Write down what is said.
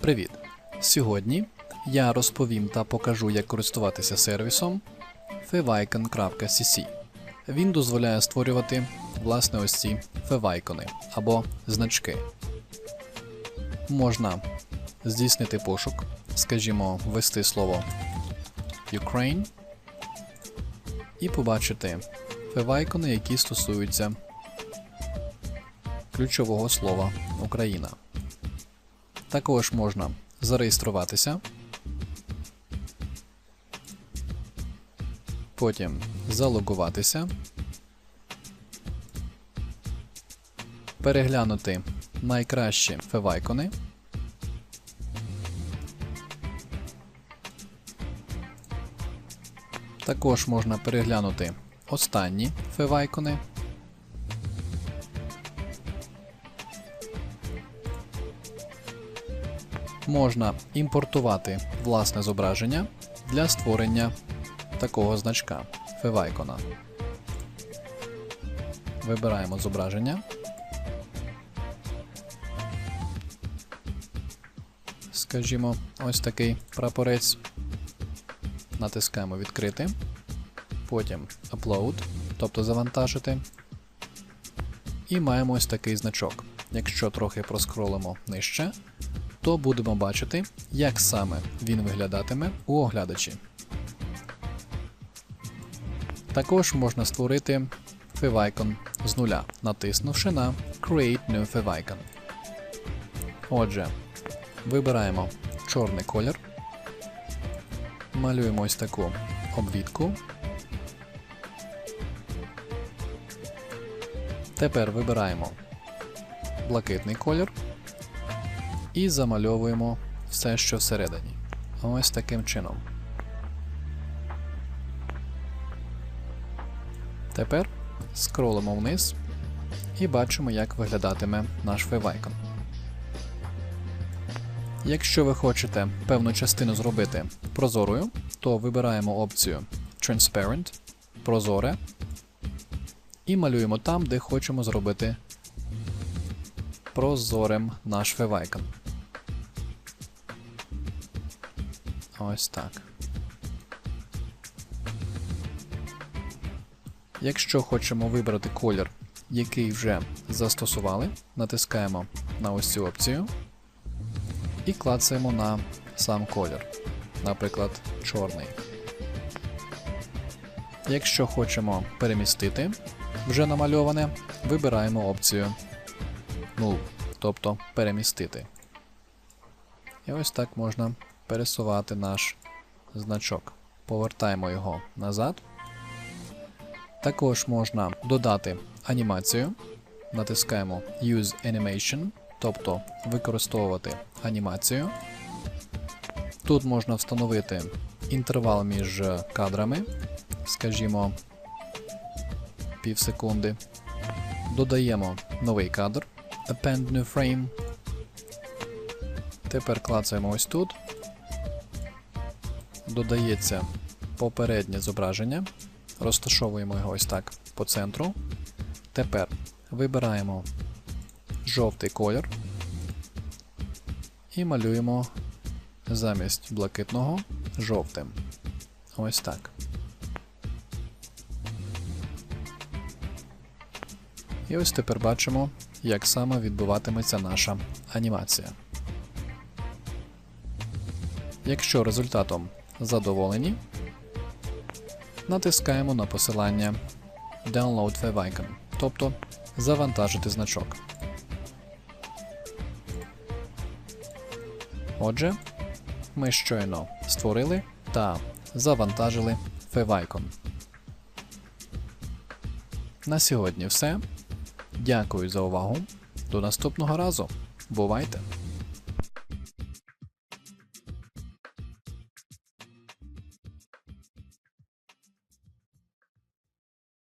Привіт! Сьогодні я розповім та покажу, як користуватися сервісом favicon.cc. Він дозволяє створювати власне ось ці февайкони або значки. Можна здійснити пошук, скажімо, ввести слово Ukraine і побачити февайкони, які стосуються ключового слова Україна. Також можна зареєструватися, потім залогуватися, переглянути найкращі февайкони. Також можна переглянути останні февайкони. Можна імпортувати власне зображення для створення такого значка февайкона. Вибираємо зображення. Скажімо, ось такий прапорець. Натискаємо відкрити. Потім Upload, тобто завантажити. І маємо ось такий значок. Якщо трохи проскролимо нижче, то будемо бачити, як саме він виглядатиме у оглядачі. Також можна створити favicon з нуля, натиснувши на Create New Favicon. Отже, вибираємо чорний колір, малюємо ось таку обвідку. Тепер вибираємо блакитний колір і замальовуємо все, що всередині. Ось таким чином. Тепер скролимо вниз і бачимо, як виглядатиме наш фейвайкон. Якщо ви хочете певну частину зробити прозорою, то вибираємо опцію Transparent, прозоре і малюємо там, де хочемо зробити прозорим наш февайкон. Ось так. Якщо хочемо вибрати колір, який вже застосували, натискаємо на ось цю опцію і клацаємо на сам колір, наприклад, чорний. Якщо хочемо перемістити вже намальоване, вибираємо опцію Move, тобто перемістити. І ось так можна пересувати наш значок. Повертаємо його назад. Також можна додати анімацію. Натискаємо Use Animation, тобто використовувати анімацію. Тут можна встановити інтервал між кадрами, скажімо, пів секунди. Додаємо новий кадр, Append New Frame. Тепер клацаємо ось тут додається попереднє зображення, розташовуємо його ось так по центру. Тепер вибираємо жовтий колір і малюємо замість блакитного жовтим. Ось так. І ось тепер бачимо, як саме відбуватиметься наша анімація. Якщо результатом задоволені, натискаємо на посилання Download Favicon, тобто завантажити значок. Отже, ми щойно створили та завантажили Favicon. На сьогодні все. Дякую за увагу. До наступного разу. Бувайте!